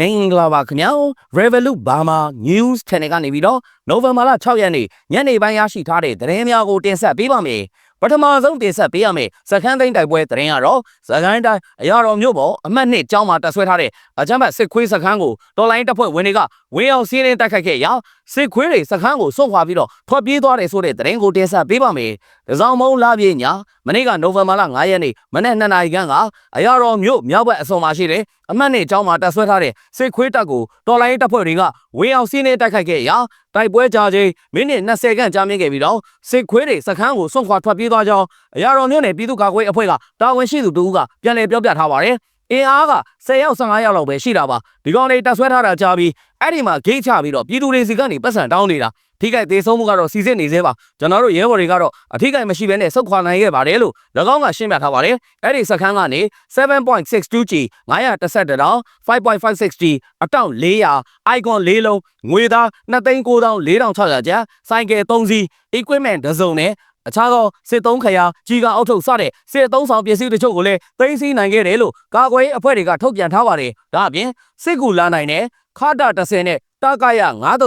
မင်္ဂလာပါခင်ဗျာ Revolut Burma News Channel ကနေပြီးတော့နိုဝင်ဘာလ6ရက်နေ့ညနေပိုင်းရရှိထားတဲ့သတင်းများကိုတင်ဆက်ပေးပါမယ်ပထမဆုံးတင်ဆက်ပေးရမယ်စခန်းသိန်းတိုက်ပွဲသတင်းကတော့စကိုင်းတိုင်းအရာတော်မြို့ပေါ်အမှတ်နှစ်ကျောင်းမှာတက်ဆွဲထားတဲ့အကြမ်းဖက်စစ်ခွေးစခန်းကိုတော်လိုင်းတပ်ဖွဲ့ဝင်တွေက ဝင်းအောင်စီးရင်တိုက်ခိုက်ခဲ့ရာစစ်ခွေးတွေစခန်းကိုစွန့်ခွာပြီးတော့ထွက်ပြေးသွားတယ်ဆိုတဲ့သတင်းကိုတင်ဆက်ပေးပါမယ်ဒဇောင်မုံလာပြေညာမနေ့ကနိုဝင်ဘာလ9ရက်နေ့မနေ့2နာရီခန့်ကအရာတော်မြို့မြောက်ဘက်အစွန်မှာရှိတဲ့အမှတ်နှစ်ကျောင်းမှာတက်ဆွဲထားတဲ့စစ်ခွေးတပ်ကိုတော်လိုင်းတပ်ဖွဲ့တွေကဝင်းအောင်စီးရင်တိုက်ခိုက်ခဲ့ရာတိုက်ပွဲကြာချိန်မိနစ်20ခန့်ကြာမြင့်ခဲ့ပြီးတော့စစ်ခွေးတွေစခန်းကိုစွန့်ခွာထွက်ပြေးသွားကြောင်းအရာတော်မြို့နယ်ပြည်သူ့ကာကွယ်အဖွဲ့ကတာဝန်ရှိသူတို့ကပြန်လည်ပြောပြထားပါတယ်။ အင်အားက10ရောက်15ရောက်လောက်ပဲရှိတာပါ။ဒီကောင်လေးတက်ဆွဲထားတာကြာပြီးအဲ့ဒီမှာဂိတ်ချပြီးတော့ပြည်သူတွေစီကနေပတ်စံတောင်းနေတာထိခိုက်သေးဆုံးမှုကတော့စီစစ်နေသေးပါကျွန်တော်တို့ရဲဘော်တွေကတော့အထိခိုက်မရှိဘဲနဲ့စုတ်ခွာနိုင်ခဲ့ပါတယ်လို့၎င်းကရှင်းပြထားပါတယ်အဲ့ဒီစခန်းကနေ 7.62G 911တောင် 5.56G အတောင့်400 icon ၄လုံးငွေသား2,9400ကျပ်စိုင်းကယ်3စီး equipment တစ်စုံနဲ့ အခြားသောစစ်သုံးခရာကြီးကအောက်ထုတ်စတဲ့စစ်သုံးဆောင်ပစ္စည်းတချို့ကိုလည်းသိမ်းဆည်းနိုင်ခဲ့တယ်လို့ကာကွယ်ရေးအဖွဲ့တွေကထုတ်ပြန်ထားပါတယ်။ဒါအပြင်စစ်ကူလာနိုင်တဲ့ခါတာ30နဲ့တာကရ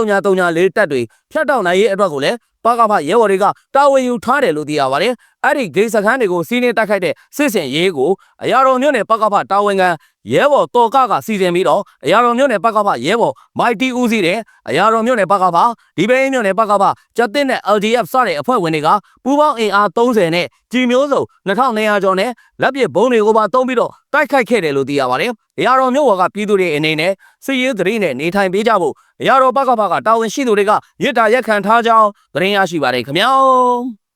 9334တက်တွေဖြတ်တောက်နိုင်ရေးအတွက်ကိုလည်းပကဖရဲဘော်တွေကတာဝန်ယူထားတယ်လို့သိရပါတယ်။အဲ့ဒီဂိတ်စခန်းတွေကိုစီးနေတိုက်ခိုက်တဲ့စစ်စင်ရေးကိုအရာတော်မြို့နယ်ပကဖတာဝန်ခံရဲဘော်တော်ကကစီစဉ်ပြီးတော့အရာတော်မြို့နယ်ပကဖရဲဘော်မိုက်တီဦးစီးတဲ့အရာတော်မြို့နယ်ပကဖဒီပဲမြို့နယ်ပကဖကြက်တင်တဲ့ LDF စတဲ့အဖွဲ့ဝင်တွေကပူးပေါင်းအင်အား30နဲ့ကြီးမျိုးစုံ2200ကျော်နဲ့လက်ပစ်ဘုံတွေကိုပါတုံးပြီးတော့တိုက်ခိုက်ခဲ့တယ်လို့သိရပါတယ်။အရာတော်မြို့ဝါကပြည်သူတွေအနေနဲ့စစ်ရေးသတင်းနဲ့နေထိုင်ပေးကြဖို့အရာတော်ပကဖကတာဝန်ရှိသူတွေကရစ်တာရက်ခံထားကြောင်းသတင်းရရှိပါတယ်ခင်ဗျာ။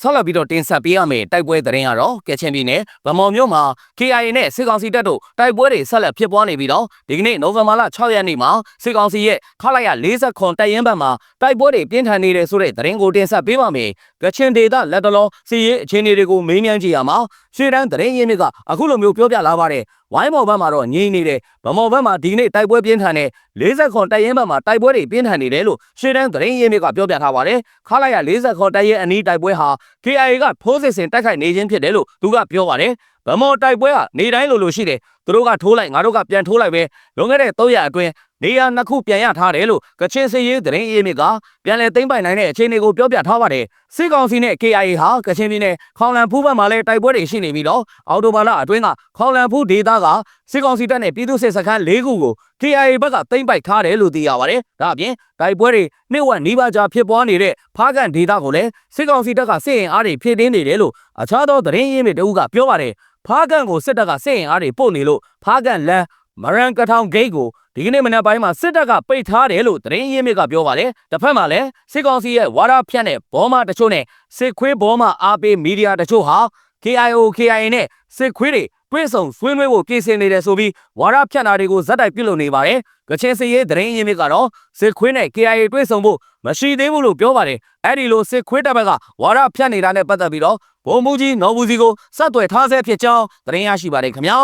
ဆက်လက်ပြီးတော့တင်ဆက်ပေးရမယ့်တိုက်ပွဲသတင်းကတော့ကဲချင်ပြည်နယ်ဗမော်မြို့မှာ KIA နဲ့စစ်ကောင်စီတပ်တို့တိုက်ပွဲတွေဆက်လက်ဖြစ်ပွားနေပြီးတော့ဒီကနေ့နိုဝင်ဘာလ6ရက်နေ့မှာစစ်ကောင်စီရဲ့ခလိုက်ရ40ခွန်တပ်ရင်းဘက်မှာတိုက်ပွဲတွေပြင်းထန်နေတယ်ဆိုတဲ့သတင်းကိုတင်ဆက်ပေးပါမယ်။ကချင်ဒေသလက်တလောစီရေးအခြေအနေတွေကိုမေးမြန်းကြည့်ရမှာရှေ့တန်းသတင်းရင်းမြစ်ကအခုလိုမျိုးပြောပြလာပါတယ်။ဝိုင်းမော်ဘက်မှာတော့ငြိမ့်နေတယ်ဗမော်ဘက်မှာဒီနေ့တိုက်ပွဲပြင်းထန်တဲ့40ခွန်တပ်ရင်းဘက်မှာတိုက်ပွဲတွေပြင်းထန်နေတယ်လို့ရှေ့တန်းသတင်းရင်းမြစ်ကပြောပြထားပါတယ်။ခလိုက်ရ40ခွန်တပ်ရင်းအနီးတိုက်ပွဲဟာ KIA ကဖိုးစစ်စင်တိုက်ခိုက်နေခြင်းဖြစ်တယ်လို့သူကပြောပါတယ်။ဗမော်တိုက်ပွဲကနေတိုင်းလိုလိုရှိတယ်။သူတို့ကထိုးလိုက်ငါတို့ကပြန်ထိုးလိုက်ပဲလွန်ခဲ့တဲ့3ရက်အတွင်းနေရာနှစ်ခုပြန်ရထားတယ်လို့ကချင်စစ်ရေးသတင်းအေးမြစ်ကပြန်လည်သိမ်းပိုက်နိုင်တဲ့အခြေအနေကိုပြောပြထားပါတယ်။စစ်ကောင်စီနဲ့ KIA ဟာကချင်ပြည်နယ်ခေါင်လန်ဖူးဘက်မှာလည်းတိုက်ပွဲတွေရှိနေပြီးတော့အော်တိုဘာလအတွင်းကခေါင်လန်ဖူးဒေသကစစ်ကောင်စီတပ်နဲ့ပြည်သူ့စစ်စခန်း၄ခုကို KIA ဘက်ကသိမ်းပိုက်ထားတယ်လို့သိရပါတယ်။ဒါအပြင်တိုက်ပွဲတွေနှစ်ဝက်နီးပါးကြာဖြစ်ပွားနေတဲ့ဖားကန်ဒေသကိုလည်းစစ်ကောင်စီတပ်ကစစ်ရင်အားတွေဖြည့်တင်းနေတယ်လို့ အခြားသောသတင်းရင်းမြစ်တအုပ်ကပြောပါတယ်။ဖားကန်ကိုစစ်တပ်ကစစ်ရင်အားတွေပို့နေလို့ဖားကန်လမ်းမရန်ကထောင်ဂိတ်ကိုဒီကနေ့မနက်ပိုင်းမှာစစ်တပ်ကပိတ်ထားတယ်လို့သတင်းရင်းမြစ်ကပြောပါတယ်။တစ်ဖက်မှာလည်းစစ်ကောင်စီရဲ့ဝါဒဖြန့်တဲ့ဘောမတချို့နဲ့စစ်ခွေးဘောမအားပေးမီဒီယာတချို့ဟာ KIO KIA နဲ့စစ်ခွေးတွေတွဲဆုံဆွေးနွေးဖို့ပြင်ဆင်နေတယ်ဆိုပြီးဝါဒဖြန့်တာတွေကိုဇက်တိုက်ပြုလုပ်နေပါတယ်။ကချင်စစ်ရေးသတင်းရင်းမြစ်ကတော့စစ်ခွေးနဲ့ KIA တွဲဆုံဖို့မရှိသေးဘူးလို့ပြောပါတယ်။အဲ့ဒီလိုစစ်ခွေးတပ်ဘက်ကဝါဒဖြန့်နေတာနဲ့ပတ်သက်ပြီးတော့ဗိုလ်မှူးကြီးနော်ဘူးစီကိုစက်သွယ်ထားဆဲဖြစ်ကြောင်းသတင်းရရှိပါတယ်ခင်ဗျာ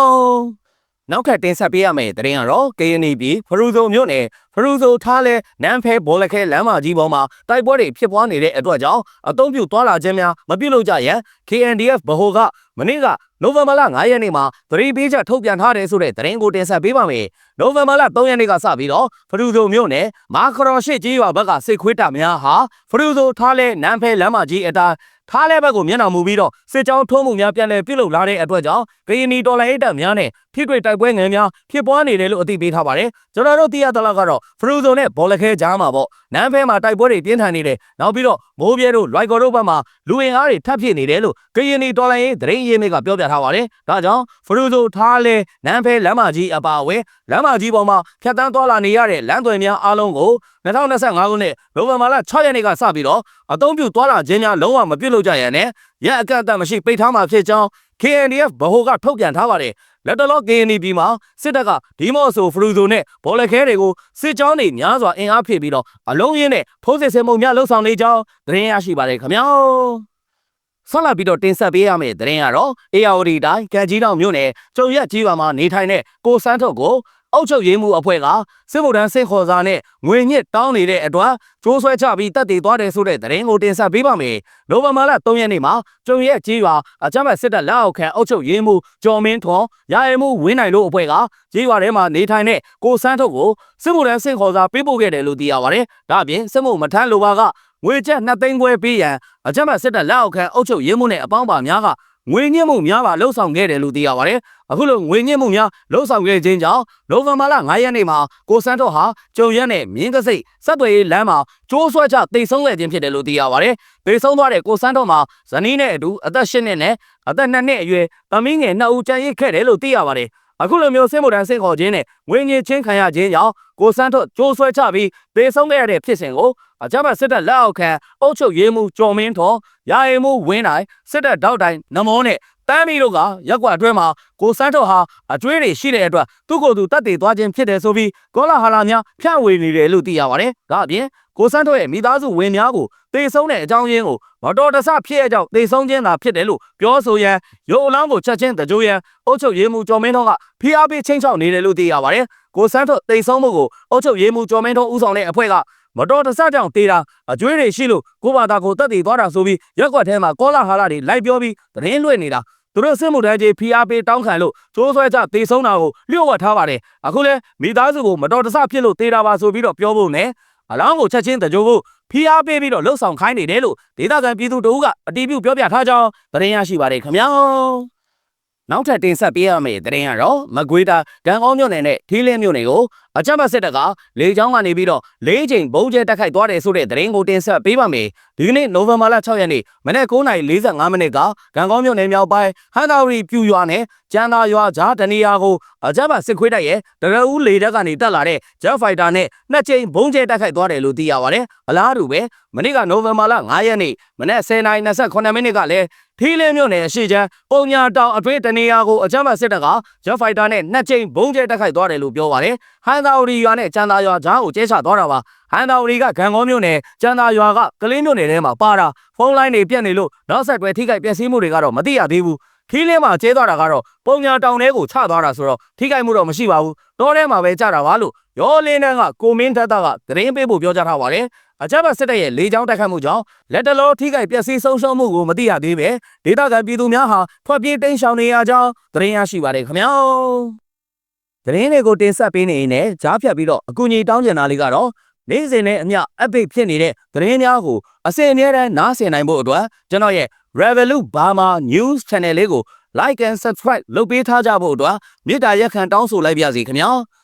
။နောက်ထပ်တင်ဆက်ပေးရမယ့်သတင်းကတော့ KNB ဖရူဇုံမြို့နယ် ဖရူဇိုထားလဲနန်းဖဲဘောလခဲလမ်းမကြီးပေါ်မှာတိုက်ပွဲတွေဖြစ်ပွားနေတဲ့အတွက်ကြောင့်အုံပြုသွားလာခြင်းများမပြုလုပ်ကြရန် KNDF ဗဟိုကမနေ့ကနိုဝင်ဘာလ9ရက်နေ့မှာသတိပေးချက်ထုတ်ပြန်ထားတယ်ဆိုတဲ့သတင်းကိုတင်ဆက်ပေးပါမယ်။နိုဝင်ဘာလ3ရက်နေ့ကစပြီးတော့ဖရူဇိုမြို့နယ်မာခရော်ရှိကြီးရွာဘက်ကစစ်ခွေးတပ်များဟာဖရူဇိုထားလဲနန်းဖဲလမ်းမကြီးအတားထားလဲဘက်ကိုမျက်နှာမူပြီးတော့စစ်ကြောင်းထုံးမှုများပြန်လည်ပြုလုပ်လာတဲ့အတွက်ကြောင့်ကရင်နီတော်လိုင်းတပ်များနဲ့ဖိတွေ့တိုက်ပွဲငယ်များဖြစ်ပွားနေတယ်လို့အသိပေးထားပါတယ်။ကျွန်တော်တို့သိရသလောက်ကတော့ဖရူဇုံနဲ့ဘောလခဲကြားမှာပေါ့နန်းဖဲမှာတိုက်ပွဲတွေပြင်းထန်နေတယ်နောက်ပြီးတော့မိုးပြဲတို့လွိုက်ကော်တို့ဘက်မှာလူဝင်အားတွေထပ်ဖြစ်နေတယ်လို့ကရင်နီတော်လိုင်းရေးသတင်းရင်းမြစ်ကပြောပြထားပါတယ်ဒါကြောင့်ဖရူဇုံထားလဲနန်းဖဲလမ်းမကြီးအပါအဝင်လမ်းမကြီးပေါ်မှာဖြတ်တန်းသွားလာနေရတဲ့လမ်းသွယ်များအားလုံးကို2025ခုနှစ်နိုဝင်ဘာလ6ရက်နေ့ကစပြီးတော့အသုံးပြုသွားလာခြင်းများလုံးဝမပြုတ်လို့ကြရနဲ့ရက်အကန့်အသတ်မရှိပိတ်ထားမှာဖြစ်ကြောင်း KNDF ဗဟိုကထုတ်ပြန်ထားပါတယ် လက်တလော KND ပြည်မှာစစ်တပ်ကဒီမော့ဆိုဖရူဇိုနဲ့ဘောလခဲတွေကိုစစ်ကြောင်းတွေများစွာအင်အားဖြည့်ပြီးတော့အလုံးရင်းနဲ့ဖိုးစစ်ဆင်မှုများလှုပ်ဆောင်နေကြောင်းသတင်းရရှိပါတယ်ခင်ဗျာဆက်လက်ပြီးတော့တင်ဆက်ပေးရမယ့်သတင်းကတော့ ARD တိုင်းကံကြီးတောင်မြို့နယ်ကျုံရက်ကြီးရွာမှာနေထိုင်တဲ့ကိုစန်းထုတ်ကို အုပ်ချုပ်ရေးမှုအဖွဲ့ကစစ်ဗုဒ္ဓဆင့်ခေါ်စာနဲ့ငွေညစ်တောင်းနေတဲ့အတွက်ကျိုးဆွဲချပြီးတပ်တည်သွားတယ်ဆိုတဲ့သတင်းကိုတင်ဆက်ပေးပါမယ်။နိုဝင်ဘာလ3ရက်နေ့မှာကျုံရဲ့ကြီးရွာအကြမ်းဖက်စစ်တပ်လက်အောက်ခံအုပ်ချုပ်ရေးမှုကျော်မင်းထွန်ရာရဲမှုဝင်းနိုင်တို့အဖွဲ့ကကြီးရွာထဲမှာနေထိုင်တဲ့ကိုစန်းထုတ်ကိုစစ်ဗုဒ္ဓဆင့်ခေါ်စာပေးပို့ခဲ့တယ်လို့သိရပါတယ်။ဒါ့အပြင်စစ်မှုမထမ်းလိုပါကငွေကျပ်2သိန်းခွဲပေးရန်အကြမ်းဖက်စစ်တပ်လက်အောက်ခံအုပ်ချုပ်ရေးမှုနဲ့အပေါင်းပါများက ငွေညစ်မှုများပါလှုပ်ဆောင်ခဲ့တယ်လို့သိရပါတယ်။အခုလိုငွေညစ်မှုများလှုပ်ဆောင်ခဲ့ခြင်းကြောင့်နိုဝင်ဘာလ9ရက်နေ့မှာကိုစန်းတော့ဟာကျုံရက်နဲ့မြင်းကစိတ်စက်သွေးလမ်းမှာကျိုးဆွဲချတိတ်ဆုံးခဲ့ခြင်းဖြစ်တယ်လို့သိရပါတယ်။တိတ်ဆုံးသွားတဲ့ကိုစန်းတော့မှာဇနီးနဲ့အတူအသက်၈နှစ်နဲ့အသက်2နှစ်အရွယ်သမီးငယ်2ဦးကျန်ရစ်ခဲ့တယ်လို့သိရပါတယ်။အခုလိုမျိုးစင်မိုတန်စင်ခေါ်ခြင်းနဲ့ငွေညစ်ချင်းခံရခြင်းကြောင့်ကိုစန်းတော့ကျိုးဆွဲချပြီးတိတ်ဆုံးခဲ့ရတဲ့ဖြစ်စဉ်ကို အကြမ်းဖက်စစ်တပ်လက်အောက်ခံအုပ်ချုပ်ရေးမှုကျော်မင်းထော်ရာရီမှုဝင်းနိုင်စစ်တပ်တောက်တိုင်နမောနဲ့တမ်းမီတို့ကရက်ကွက်အတွင်းမှာကိုစန်းထော်ဟာအကျွေးတွေရှိတဲ့အတွက်သူ့ကိုယ်သူတတ်တည်သွားခြင်းဖြစ်တယ်ဆိုပြီးကောလာဟာလာများဖြန့်ဝေနေတယ်လို့သိရပါတယ်။ဒါအပြင်ကိုစန်းထော်ရဲ့မိသားစုဝင်များကိုတေဆုံးတဲ့အကြောင်းရင်းကိုမတော်တဆဖြစ်ရကြောင်းတေဆုံးခြင်းသာဖြစ်တယ်လို့ပြောဆိုရန်ရုပ်အလောင်းကိုချက်ချင်းတကြိုးရန်အုပ်ချုပ်ရေးမှုကျော်မင်းတော်ကဖိအားပေးချင်းချောက်နေတယ်လို့သိရပါတယ်။ကိုစန်းထော်တေဆုံးမှုကိုအုပ်ချုပ်ရေးမှုကျော်မင်းတော်ဦးဆောင်တဲ့အဖွဲ့က မတော်တဆကြောင့်တေးတာအကျွေးတွေရှိလို့ကိုဘာသာကိုတက်တည်သွားတာဆိုပြီးရက်ကွက်ထဲမှာကောလာဟာလာတွေလိုက်ပြောပြီးသတင်းလွှင့်နေတာသူတို့စစ်မှုထမ်းကြီး PRP တောင်းခံလို့ကျိုးဆွဲကြတေဆုံးတာကိုလျှို့ဝှက်ထားပါတယ်အခုလဲမိသားစုကိုမတော်တဆဖြစ်လို့တေးတာပါဆိုပြီးတော့ပြောဖို့နဲ့အလောင်းကိုချက်ချင်းတကြိုးဖို့ PRP ပြီးတော့လှုပ်ဆောင်ခိုင်းနေတယ်လို့ဒေသခံပြည်သူတို့ကအတီးပြုပြောပြထားကြောင်းသတင်းရရှိပါတယ်ခင်ဗျာ နောက်ထပ်တင်ဆက်ပေးရမယ့်သတင်းကတော့မကွေးတာကံကောင်းမြို့နယ်နဲ့ထီးလင်းမြို့နယ်ကိုအကြမ်းဖက်စစ်တပ်ကလေကြောင်းကနေပြီးတော့လေးချိန်ဘုံကျဲတက်ခိုက်သွားတယ်ဆိုတဲ့သတင်းကိုတင်ဆက်ပေးပါမယ်။ဒီကနေ့နိုဝင်ဘာလ6ရက်နေ့မနေ့9:45မိနစ်ကကံကောင်းမြို့နယ်မြောက်ပိုင်းဟန်တာရီပြူရွာနဲ့ကျန်းသာရွာကြားတနေရာကိုအကြမ်းဖက်စစ်ခွေးတပ်ရဲ့တရဦးလေတပ်ကနေတက်လာတဲ့ Jet Fighter နဲ့နှစ်ချိန်ဘုံကျဲတက်ခိုက်သွားတယ်လို့သိရပါတယ်။အလားတူပဲမနေ့ကနိုဝင်ဘာလ9ရက်နေ့မနေ့10:28မိနစ်ကလည်း ထီးလင်းမြို့နယ်အရှိချမ်းပုံညာတောင်အတွင်းတနေရာကိုအကြမ်းဖက်စစ်တပ်က Jet Fighter နဲ့နှစ်ချိန်ဘုံကျဲတက်ခိုက်သွားတယ်လို့ပြောပါတယ်။ဟန်တာရီရွာနဲ့ကျန်းသာရွာကြားကိုကျဲချသွားတာပါ။ဟန်တာရီကဂံကောမြို့နယ်ကျန်းသာရွာကကလေးမြို့နယ်ထဲမှာပါတာဖုန်းလိုင်းတွေပြတ်နေလို့နောက်ဆက်တွဲထိခိုက်ပျက်စီးမှုတွေကတော့မသိရသေးဘူး။ခီးလင်းမှာကျဲသွားတာကတော့ပုံညာတောင်ထဲကိုချသွားတာဆိုတော့ထိခိုက်မှုတော့မရှိပါဘူး။တောထဲမှာပဲကြတာပါလို့ရောလင်းတန်းကကိုမင်းထက်တာကသတင်းပေးဖို့ပြောကြားထားပါတယ်။အကြမ်းဖက်စစ်တပ်ရဲ့လေကြောင်းတိုက်ခတ်မှုကြောင့်လက်တလောထိခိုက်ပျက်စီးဆုံးရှုံးမှုကိုမသိရသေးပဲဒေသခံပြည်သူများဟာထွက်ပြေးတိမ်းရှောင်နေရကြောင်းသတင်းရရှိပါတယ်ခင်ဗျာ။သတင်းတွေကိုတင်ဆက်ပေးနေရင်လည်းကြားဖြတ်ပြီးတော့အကူအညီတောင်းကျင်တာလေးကတော့နေ့စဉ်နဲ့အမျှ update ဖြစ်နေတဲ့သတင်းများကိုအစဉ်အမြဲတမ်းနားဆင်နိုင်ဖို့အတွက်ကျွန်တော်ရဲ့ Revolut Burma News Channel လေးကို like and subscribe လုပ်ပေးထားကြဖို့အတွက်မေတ္တာရက်ခံတောင်းဆိုလိုက်ပါစီခင်ဗျာ။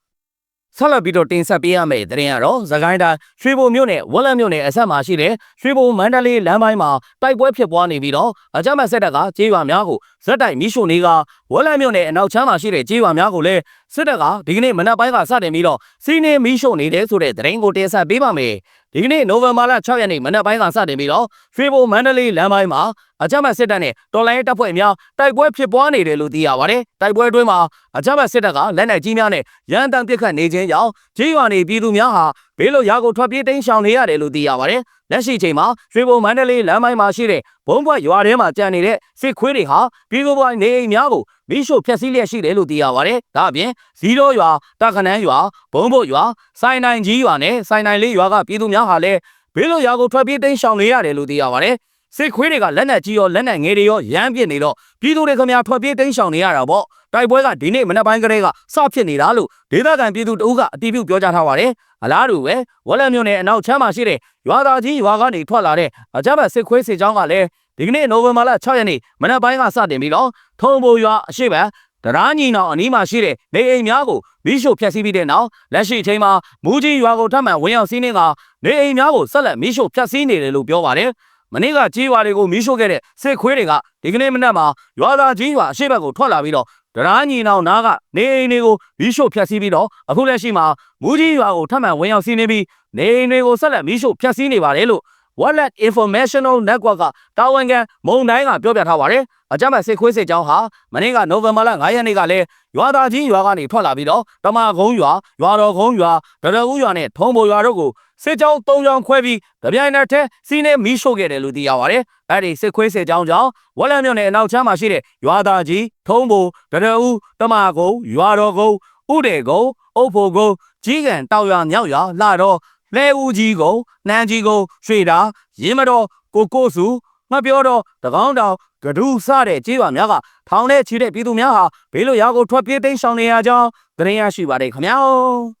ဆက်လက်ပြီးတော့တင်ဆက်ပေးရမယ့်သတင်းကတော့သခိုင်းတိုင်းရွှေဘုံမြို့နယ်ဝက်လက်မြို့နယ်အဆက်မှာရှိတဲ့ရွှေဘုံမန္တလေးလမ်းပိုင်းမှာတိုက်ပွဲဖြစ်ပွားနေပြီးတော့အကြမ်းဖက်စစ်တပ်ကကြေးရွာများကိုဇက်တိုက်မိရှို့နေကဝက်လက်မြို့နယ်အနောက်ချမ်းမှာရှိတဲ့ကြေးရွာများကိုလည်းစစ်တပ်ကဒီကနေ့မနက်ပိုင်းကစတင်ပြီးတော့စီးနေမိရှို့နေတယ်ဆိုတဲ့သတင်းကိုတင်ဆက်ပေးပါမယ် ဒီကနေ့နိုဝင်ဘာလ6ရက်နေ့မနက်ပိုင်းကစတင်ပြီးတော့ရွှေဘုံမန္တလေးလမ်းပိုင်းမှာအကြမ်းဖက်စစ်တပ်နဲ့တော်လိုင်းတပ်ဖွဲ့များတိုက်ပွဲဖြစ်ပွားနေတယ်လို့သိရပါတယ်။တိုက်ပွဲအတွင်းမှာအကြမ်းဖက်စစ်တပ်ကလက်နက်ကြီးများနဲ့ရန်တမ်းပစ်ခတ်နေခြင်းကြောင့်ကြေးရွာနေပြည်သူများဟာ ဘေးလွတ်ရာကိုထွက်ပြေးတိမ်းရှောင်နေရတယ်လို့သိရပါတယ်။လက်ရှိချိန်မှာရွှေဘုံမန္တလေးလမ်းပိုင်းမှာရှိတဲ့ဘုံဘွက်ရွာထဲမှာကြံနေတဲ့စစ်ခွေးတွေဟာပြည်သူပိုင်းနေအိမ်များကိုမိရှို့ဖျက်ဆီးလျက်ရှိတယ်လို့သိရပါတယ်။ဒါအပြင်ဇီးရောရွာတခနန်းရွာဘုံဘုတ်ရွာစိုင်းနိုင်ကြီးရွာနဲ့စိုင်းနိုင်လေးရွာကပြည်သူများဟာလည်းဘေးလွတ်ရာကိုထွက်ပြေးတိမ်းရှောင်နေရတယ်လို့သိရပါတယ်။ စစ်ခွေးတွေကလက်နက်ကြီးရောလက်နက်ငယ်တွေရောရမ်းပစ်နေတော့ပြည်သူတွေခမများထွက်ပြေးတိမ်းရှောင်နေရတာပေါ့တိုက်ပွဲကဒီနေ့မနက်ပိုင်းကလေးကစဖြစ်နေတာလို့ဒေသခံပြည်သူတအုပ်ကအတီးပြုပြောကြားထားပါတယ်အလားတူပဲဝက်လက်မြို့နယ်အနောက်ချမ်းမှာရှိတဲ့ရွာသားကြီးရွာကနေထွက်လာတဲ့အကြမ်းဖက်စစ်ခွေးစစ်ကြောင်းကလည်းဒီကနေ့နိုဝင်ဘာလ6ရက်နေ့မနက်ပိုင်းကစတင်ပြီးတော့ထုံဘိုရွာအရှိတ်တရာညီနောင်အနီးမှာရှိတဲ့နေအိမ်များကိုမိရှို့ဖျက်ဆီးပြီးတဲ့နောက်လက်ရှိအချိန်မှာမူကြီးရွာကိုထပ်မံဝင်ရောက်စီးနှင်းကနေအိမ်များကိုဆက်လက်မိရှို့ဖျက်ဆီးနေတယ်လို့ပြောပါတယ်။ မနေ့ကကြီးရွာတွေကိုမိရှို့ခဲ့တဲ့စစ်ခွေးတွေကဒီကနေ့မနက်မှာရွာသားကြီးရွာအရှိဘက်ကိုထွက်လာပြီးတော့တရာညီနောင်နားကနေအိမ်တွေကိုမိရှို့ဖျက်ဆီးပြီးတော့အခုလက်ရှိမှာမူကြီးရွာကိုထပ်မံဝင်ရောက်စီးနှင်းပြီးနေအိမ်တွေကိုဆက်လက်မိရှို့ဖျက်ဆီးနေပါတယ်လို့ Wallet Informational Network ကတာဝန်ခံမုံတိုင်းကပြောပြထားပါတယ်အကြမ်းဖက်စစ်ခွေးစစ်ကြောင်းဟာမနေ့ကနိုဝင်ဘာလ9ရက်နေ့ကလည်းရွာသားကြီးရွာကနေထွက်လာပြီးတော့တမကုန်းရွာရွာတော်ကုန်းရွာဒရဦးရွာနဲ့ထုံးပေါ်ရွာတို့ကို စစ်ကြောင်း၃ကြောင်းခွဲပြီးကြပြိုင်နယ်ထဲစီးနေမီးရှို့ခဲ့တယ်လို့သိရပါတယ်အဲ့ဒီစစ်ခွေးစစ်ကြောင်းကြောင့်ဝက်လက်မြို့နယ်အနောက်ချမ်းမှာရှိတဲ့ရွာသားကြီးထုံးပေါ်ဒရဦးတမကုန်းရွာတော်ကုန်းဥဒေကုန်းအုပ်ဖို့ကုန်းကြီးကန်တောက်ရွာမြောက်ရွာလာတော့လဲဦးကြီးကုန်းနှမ်းကြီးကုန်းရွှေတာရင်းမတော်ကိုကိုစုငှက်ပြောတော့တကောင်းတောင်ကဒူးစတဲ့ကြေးပါများကထောင်ထဲချီတဲ့ပြည်သူများဟာဘေးလွတ်ရာကိုထွက်ပြေးတိမ်းရှောင်နေရကြောင်းသတင်းရရှိပါတယ်ခင်ဗျာ